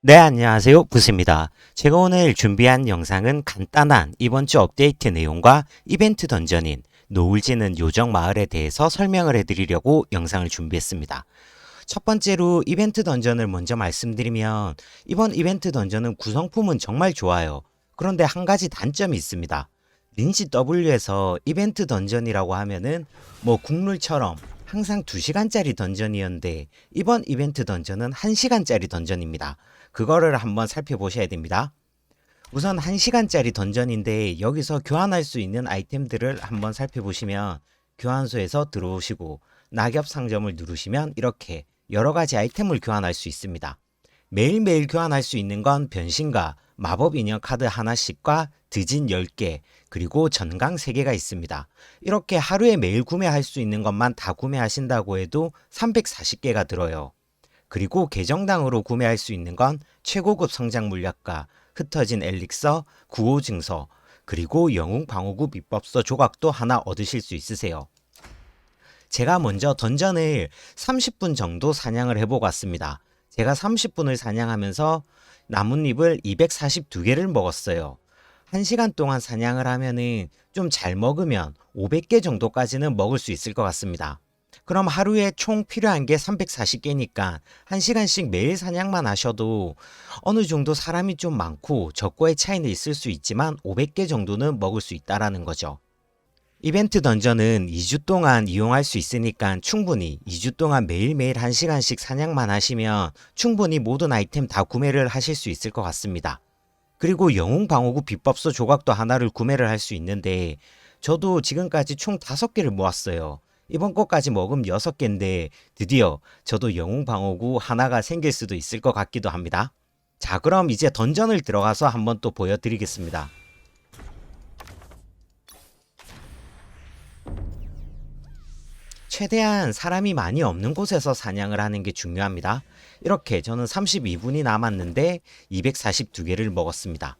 네, 안녕하세요. 부스입니다. 제가 오늘 준비한 영상은 간단한 이번 주 업데이트 내용과 이벤트 던전인 노을지는 요정 마을에 대해서 설명을 해드리려고 영상을 준비했습니다. 첫 번째로 이벤트 던전을 먼저 말씀드리면 이번 이벤트 던전은 구성품은 정말 좋아요. 그런데 한 가지 단점이 있습니다. 린시 W에서 이벤트 던전이라고 하면은 뭐 국룰처럼 항상 2시간짜리 던전이었는데 이번 이벤트 던전은 1시간짜리 던전입니다. 그거를 한번 살펴보셔야 됩니다. 우선 1시간짜리 던전인데 여기서 교환할 수 있는 아이템들을 한번 살펴보시면 교환소에서 들어오시고 낙엽 상점을 누르시면 이렇게 여러 가지 아이템을 교환할 수 있습니다. 매일매일 교환할 수 있는 건 변신과 마법 인형 카드 하나씩과 드진 10개, 그리고 전강 3개가 있습니다. 이렇게 하루에 매일 구매할 수 있는 것만 다 구매하신다고 해도 340개가 들어요. 그리고 계정당으로 구매할 수 있는 건 최고급 성장 물약과 흩어진 엘릭서, 구호 증서, 그리고 영웅 방어구 비법서 조각도 하나 얻으실 수 있으세요. 제가 먼저 던전을 30분 정도 사냥을 해보고 왔습니다. 제가 30분을 사냥하면서 나뭇잎을 242개를 먹었어요. 1시간 동안 사냥을 하면은 좀 잘 먹으면 500개 정도까지는 먹을 수 있을 것 같습니다. 그럼 하루에 총 필요한 게 340개니까 1시간씩 매일 사냥만 하셔도 어느 정도 사람이 좀 많고 적고의 차이는 있을 수 있지만 500개 정도는 먹을 수 있다라는 거죠. 이벤트 던전은 2주 동안 이용할 수 있으니까 충분히 2주 동안 매일매일 1시간씩 사냥만 하시면 충분히 모든 아이템 다 구매를 하실 수 있을 것 같습니다. 그리고 영웅 방어구 비법서 조각도 하나를 구매를 할 수 있는데 저도 지금까지 총 5개를 모았어요. 이번 것까지 먹으면 6개인데 드디어 저도 영웅 방어구 하나가 생길 수도 있을 것 같기도 합니다. 자 그럼 이제 던전을 들어가서 한번 또 보여드리겠습니다. 최대한 사람이 많이 없는 곳에서 사냥을 하는 게 중요합니다. 이렇게 저는 32분이 남았는데 242개를 먹었습니다.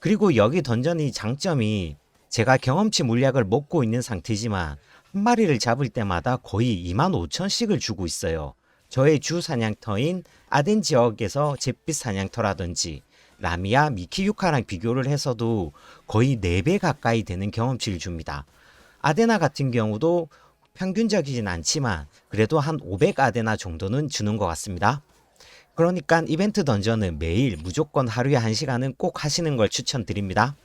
그리고 여기 던전이 장점이 제가 경험치 물약을 먹고 있는 상태지만 한 마리를 잡을 때마다 거의 2만 5천씩을 주고 있어요. 저의 주 사냥터인 아덴 지역에서 잿빛 사냥터라든지 라미아 미키유카랑 비교를 해서도 거의 4배 가까이 되는 경험치를 줍니다. 아데나 같은 경우도 평균적이진 않지만 그래도 한 500 아데나 정도는 주는 것 같습니다. 그러니까 이벤트 던전은 매일 무조건 하루에 1시간은 꼭 하시는 걸 추천드립니다.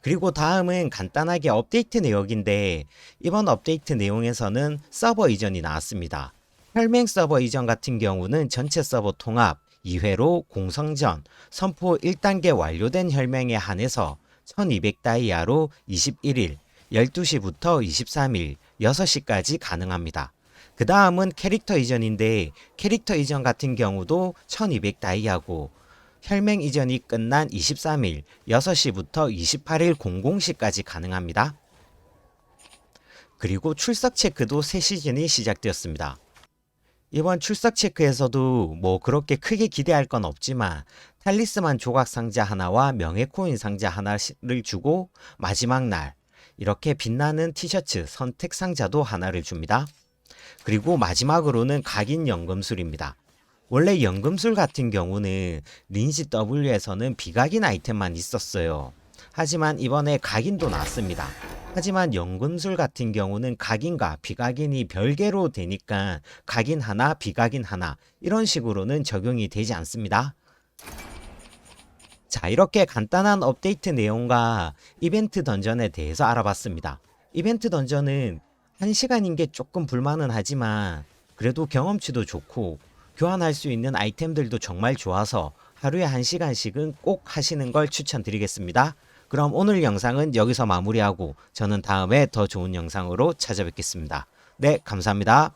그리고 다음은 간단하게 업데이트 내역인데 이번 업데이트 내용에서는 서버 이전이 나왔습니다. 혈맹 서버 이전 같은 경우는 전체 서버 통합 2회로 공성전 선포 1단계 완료된 혈맹에 한해서 1200 다이아로 21일 12시부터 23일 6시까지 가능합니다. 그 다음은 캐릭터 이전인데 캐릭터 이전 같은 경우도 1200 다이아고 혈맹 이전이 끝난 23일 6시부터 28일 00시까지 가능합니다. 그리고 출석 체크도 새 시즌이 시작되었습니다. 이번 출석 체크에서도 뭐 그렇게 크게 기대할 건 없지만 탈리스만 조각 상자 하나와 명예 코인 상자 하나를 주고 마지막 날 이렇게 빛나는 티셔츠 선택 상자도 하나를 줍니다. 그리고 마지막으로는 각인 연금술입니다. 원래 연금술 같은 경우는 린시 W에서는 비각인 아이템만 있었어요. 하지만 이번에 각인도 나왔습니다. 하지만 연금술 같은 경우는 각인과 비각인이 별개로 되니까 각인 하나, 비각인 하나 이런 식으로는 적용이 되지 않습니다. 자, 이렇게 간단한 업데이트 내용과 이벤트 던전에 대해서 알아봤습니다. 이벤트 던전은 1시간인 게 조금 불만은 하지만 그래도 경험치도 좋고 교환할 수 있는 아이템들도 정말 좋아서 하루에 1시간씩은 꼭 하시는 걸 추천드리겠습니다. 그럼 오늘 영상은 여기서 마무리하고 저는 다음에 더 좋은 영상으로 찾아뵙겠습니다. 네, 감사합니다.